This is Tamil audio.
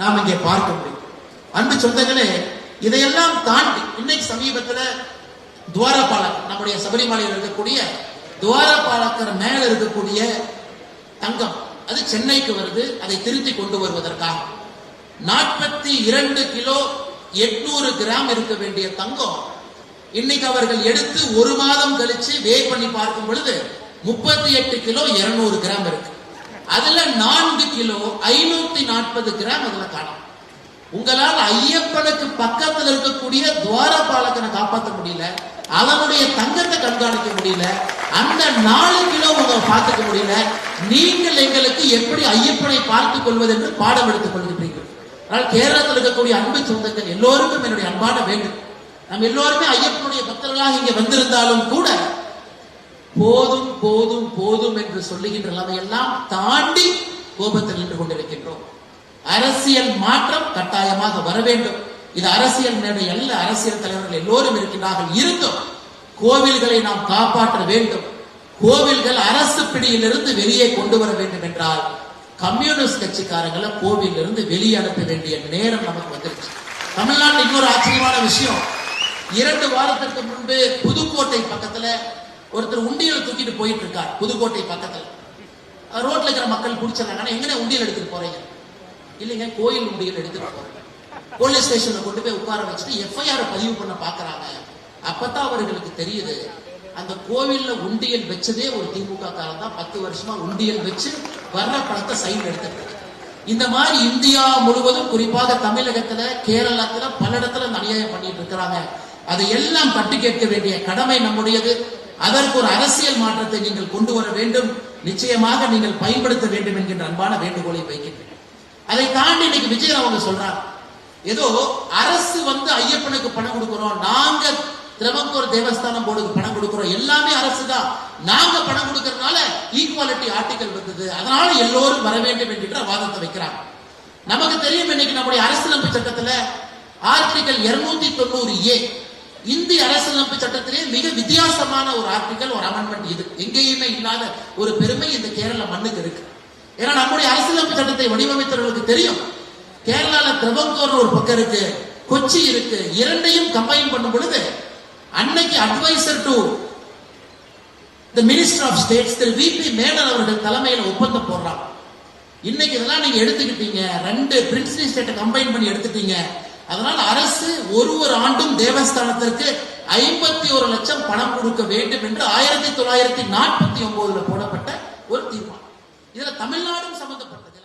நாம் இங்கே பார்க்க முடியும். அன்பு சொந்தங்களே இதையெல்லாம் தாண்டி இன்னைக்கு சமீபத்துல துவாரபாலகர் நம்முடைய சபரிமலையில் இருக்கக்கூடிய துவாரபாலக்கர் மேல இருக்கக்கூடிய தங்கம் அது சென்னைக்கு வருது. அதை திருத்தி கொண்டு வருவதற்காக நாற்பத்தி இரண்டு கிலோ எட்நூறு கிராம் இருக்க வேண்டிய தங்கம் இன்னைக்கு அவர்கள் எடுத்து ஒரு மாதம் கழிச்சு வே பண்ணி பார்க்கும் பொழுது முப்பத்தி எட்டு கிலோ இருநூறு கிராம் இருக்கு. அதுல நான்கு கிலோ ஐநூத்தி நாற்பது கிராம் அதுல காணும். உங்களால் ஐயப்பனுக்கு பக்கத்தில் இருக்கக்கூடிய துவாரபாலகனை காப்பாற்ற முடியல அவனுடைய தங்கத்தை கண்காணிக்க முடியல அந்த நாலு கிலோ உங்களை பார்த்துக்க முடியல நீங்கள் எங்களுக்கு எப்படி ஐயப்பனை பார்த்துக் கொள்வது என்று பாடம் எடுத்துக் கொள்கின்றீர்கள். ஆனால் கேரளத்தில் இருக்கக்கூடிய அன்பு சொந்தங்கள் எல்லோருக்கும் என்னுடைய அன்பான வேண்டும் நம்ம எல்லோருமே ஐயப்பனுடைய பக்தர்களாக இங்கே வந்திருந்தாலும் கூட போதும் போதும் போதும் என்று சொல்லுகின்ற நிலைமையெல்லாம் தாண்டி கோபத்தில் நின்று கொண்டிருக்கின்றோம். அரசியல் மாற்றம் கட்டாயமாக வர வேண்டும். இது அரசியல் மேடை அல்ல அரசியல் தலைவர்கள் எல்லோரும் இருக்கின்றார்கள். இருந்தும் கோவில்களை நாம் காப்பாற்ற வேண்டும். கோவில்கள் அரசு பிடியிலிருந்து வெளியே கொண்டு வர வேண்டும் என்றால் கம்யூனிஸ்ட் கட்சிக்காரங்களை கோவிலிருந்து வெளியே அனுப்ப வேண்டிய நேரம் நமக்கு வந்துருச்சு. தமிழ்நாட்டில் இன்னொரு ஆச்சரியமான விஷயம். இரண்டு வாரத்திற்கு முன்பு புதுக்கோட்டை பக்கத்துல ஒருத்தர் உண்டியல் தூக்கிட்டு போயிட்டு இருக்கார் புதுக்கோட்டை பக்கத்துல. ரோட்ல இருக்கிற மக்கள் பிடிச்சிடறாங்க எங்கனே உண்டியல் எடுத்துட்டு போறீங்க? இல்லைங்க கோயில் உண்டியல் எடுத்துட்டு போறேன். போலீஸ் ஸ்டேஷன்ல கொண்டு போய் உட்கார வச்சுட்டு எஃப்ஐஆர் பதிவு பண்ண பாக்குறாங்க. அப்பதான் அவர்களுக்கு தெரியுது அந்த கோவில்ல உண்டியல் வச்சதே ஒரு திமுக காலம் தான். பத்து வருஷமா உண்டியல் வச்சு வர்ற பணத்தை சைன் எடுத்துட்டு இந்த மாதிரி இந்தியா முழுவதும் குறிப்பாக தமிழகத்துல கேரளத்துல பல இடத்துல இந்த அநியாயம் பண்ணிட்டு இருக்கிறாங்க. அதை எல்லாம் கட்டு கேட்க வேண்டிய கடமை நம்முடையது. அதற்கு ஒரு அரசியல் மாற்றத்தை நீங்கள் கொண்டு வர வேண்டும். நிச்சயமாக நீங்கள் பயன்படுத்த வேண்டும் என்கின்ற அன்பான வேண்டுகோளை வைக்கின்றேன். அதை தாண்டி இன்னைக்கு விஜயன் அவங்க சொல்றாங்க ஏதோ அரசு வந்து ஐயப்பனுக்கு பணம் கொடுக்கிறோம். நாங்க திரமக்கூர் தேவஸ்தானம் போர்டுக்கு பணம் கொடுக்கிறோம். எல்லாமே அரசு தான். நாங்க பணம் கொடுக்கறதுனால ஈக்குவாலிட்டி ஆர்டிகல் வந்தது. அதனால எல்லோரும் வர வேண்டும் என்கின்ற வாதத்தை வைக்கிறாங்க. நமக்கு தெரியும் இன்னைக்கு நம்முடைய அரசியலமைப்பு சட்டத்துல ஆர்டிகல் இருநூத்தி தொண்ணூறு ஏ இந்திய அரசியலமைப்பு சட்டத்திலே மிக வித்தியாசமான ஒரு ஆர்டிகல் ஒரு அமெண்ட்மெண்ட் இது. எங்கேயுமே இல்லாத ஒரு பெருமை இந்த கேரள மண்ணுக்கு இருக்கு. ஏன்னா நம்முடைய அரசியலமைப்பு சட்டத்தை வடிவமைத்தவர்களுக்கு தெரியும். கேரளால திரவங்கோர் ஒரு பக்கம் இருக்கு கொச்சி இருக்கு இரண்டையும் கம்பைன் பண்ணும் பொழுது அன்னைக்கு advisor to the minister of states Thiru VP Menon அவர்கள் தலைமையில ஒப்பந்தம் போடுறாங்க. இன்னைக்கு இதெல்லாம் நீங்க எடுத்துக்கிட்டீங்க ரெண்டு பிரின்சிபல் ஸ்டேட்டை கம்பைன் பண்ணி எடுத்துட்டீங்க. அதனால் அரசு ஒரு ஒரு ஆண்டும் தேவஸ்தானத்திற்கு ஐம்பத்தி ஒரு லட்சம் பணம் கொடுக்க வேண்டும் என்று ஆயிரத்தி தொள்ளாயிரத்தி நாற்பத்தி ஒன்பதுல போடப்பட்ட ஒரு தீர்மானம். இதுல தமிழ்நாடும் சம்பந்தப்பட்டது.